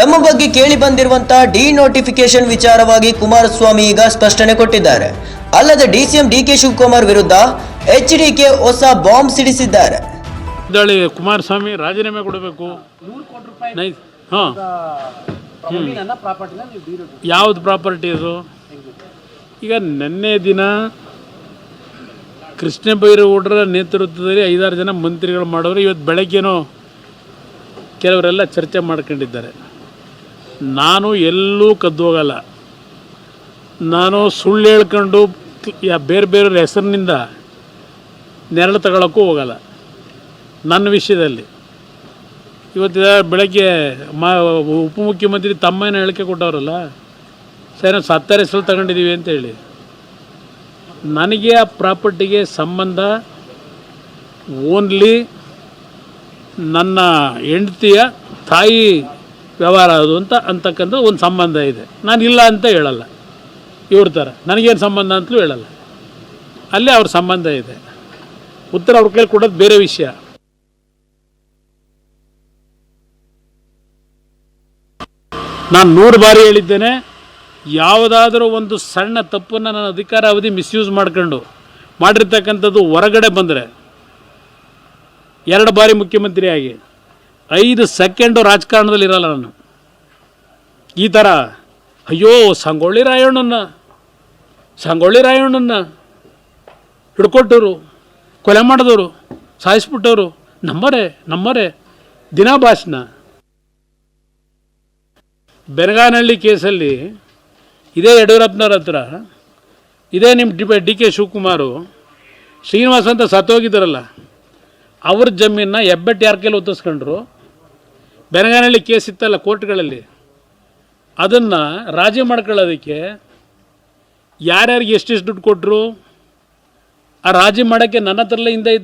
ತಮ್ಮ ಬಗ್ಗೆ ಕೇಳಿ ಬಂದಿರುವಂತಹ ಡಿ ನೋಟಿಫಿಕೇಶನ್ ವಿಚಾರವಾಗಿ ಕುಮಾರಸ್ವಾಮಿ ಈಗ ಸ್ಪಷ್ಟನೆ ಕೊಟ್ಟಿದ್ದಾರೆ. ಅಲ್ಲದೆ ಡಿಸಿಎಂ ಡಿಕೆ ಶಿವಕುಮಾರ್ ವಿರುದ್ಧ ಎಚ್ ಡಿ ಕೆ ಹೊಸ ಬಾಂಬ್ ಸಿಡಿಸಿದ್ದಾರೆ. ಕುಮಾರಸ್ವಾಮಿ ರಾಜೀನಾಮೆ ಕೊಡಬೇಕು. ಯಾವ್ದು ಪ್ರಾಪರ್ಟಿ ಅದು? ಈಗ ನಿನ್ನೆ ದಿನ ಕೃಷ್ಣ ಬೈರೇಗೌಡರ ನೇತೃತ್ವದಲ್ಲಿ ಐದಾರು ಜನ ಮಂತ್ರಿಗಳು ಮಾಡೋರು. ಇವತ್ತು ಬೆಳಗ್ಗೆನೋ ಕೆಲವರೆಲ್ಲ ಚರ್ಚೆ ಮಾಡ್ಕೊಂಡಿದ್ದಾರೆ. ನಾನು ಎಲ್ಲೂ ಕದ್ದು ಹೋಗಲ್ಲ. ನಾನು ಸುಳ್ಳು ಹೇಳ್ಕೊಂಡು ಬೇರೆ ಬೇರೆಯವ್ರ ಹೆಸರಿನಿಂದ ನೆರಳು ತಗೊಳ್ಳೋಕ್ಕೂ ಹೋಗಲ್ಲ. ನನ್ನ ವಿಷಯದಲ್ಲಿ. ಇವತ್ತಿನ ಬೆಳಗ್ಗೆ ಮಾ ಉಪಮುಖ್ಯಮಂತ್ರಿ ತಮ್ಮನ ಹೇಳಿಕೆ ಕೊಟ್ಟವರಲ್ಲ, ಸರಿ ನಾವು ಸತ್ತರ ಹೆಸರು ತಗೊಂಡಿದ್ದೀವಿ ಅಂತ ಹೇಳಿ. ನನಗೆ ಆ ಪ್ರಾಪರ್ಟಿಗೆ ಸಂಬಂಧ ಓನ್ಲಿ ನನ್ನ ಹೆಂಡತಿಯ ತಾಯಿ ವ್ಯವಹಾರ ಅದು ಅಂತ ಅಂತಕ್ಕಂಥದ್ದು ಒಂದು ಸಂಬಂಧ ಇದೆ. ನಾನು ಇಲ್ಲ ಅಂತ ಹೇಳಲ್ಲ. ಇವ್ರ ಥರ ನನಗೇನು ಸಂಬಂಧ ಅಂತಲೂ ಹೇಳಲ್ಲ. ಅಲ್ಲೇ ಅವ್ರ ಸಂಬಂಧ ಇದೆ. ಉತ್ತರ ಅವ್ರ ಕೈಲಿ ಕೊಡೋದು ಬೇರೆ ವಿಷಯ. ನಾನು ನೂರು ಬಾರಿ ಹೇಳಿದ್ದೇನೆ, ಯಾವುದಾದ್ರೂ ಒಂದು ಸಣ್ಣ ತಪ್ಪನ್ನು ನನ್ನ ಅಧಿಕಾರ ಅವಧಿ ಮಿಸ್ಯೂಸ್ ಮಾಡ್ಕೊಂಡು ಮಾಡಿರ್ತಕ್ಕಂಥದ್ದು ಹೊರಗಡೆ ಬಂದರೆ, ಎರಡು ಬಾರಿ ಮುಖ್ಯಮಂತ್ರಿಯಾಗಿ ಐದು ಸೆಕೆಂಡು ರಾಜಕಾರಣದಲ್ಲಿ ಇರಲ್ಲ ನಾನು. ಈ ಥರ ಅಯ್ಯೋ, ಸಂಗೊಳ್ಳಿ ರಾಯಣ್ಣನ ಸಂಗೊಳ್ಳಿ ರಾಯಣ್ಣನ ಹಿಡ್ಕೊಟ್ಟವರು, ಕೊಲೆ ಮಾಡಿದವರು, ಸಾಯಿಸ್ಬಿಟ್ಟವರು, ನಮ್ಮರೇ ನಮ್ಮರೇ ದಿನ ಭಾಷಣ ಬೆನಗಾನಹಳ್ಳಿ ಕೇಸಲ್ಲಿ ಇದೇ ಯಡಿಯೂರಪ್ಪನವ್ರ ಹತ್ರ, ಇದೇ ನಿಮ್ಮ D D K Shivakumar, Srinivas ಅಂತ ಸತ್ತೋಗಿದ್ದಾರಲ್ಲ, ಅವ್ರ ಜಮೀನನ್ನ ಹೆಬ್ಬೆಟ್ಟು ಯಾರ ಕೈಲಿ ಒತ್ತಿಸ್ಕೊಂಡ್ರು? ಬೆನಗಾನಹಳ್ಳಿ ಕೇಸ್ ಇತ್ತಲ್ಲ ಕೋರ್ಟ್ಗಳಲ್ಲಿ? ಅದನ್ನು ರಾಜಿ ಮಾಡ್ಕೊಳ್ಳೋದಕ್ಕೆ ಯಾರ್ಯಾರಿಗೆ ಎಷ್ಟೆಷ್ಟು ದುಡ್ಡು ಕೊಟ್ಟರು ಆ ರಾಜಿ ಮಾಡೋಕ್ಕೆ ನನ್ನ ಹತ್ರಲ್ಲೇ ಹಿಂದೆ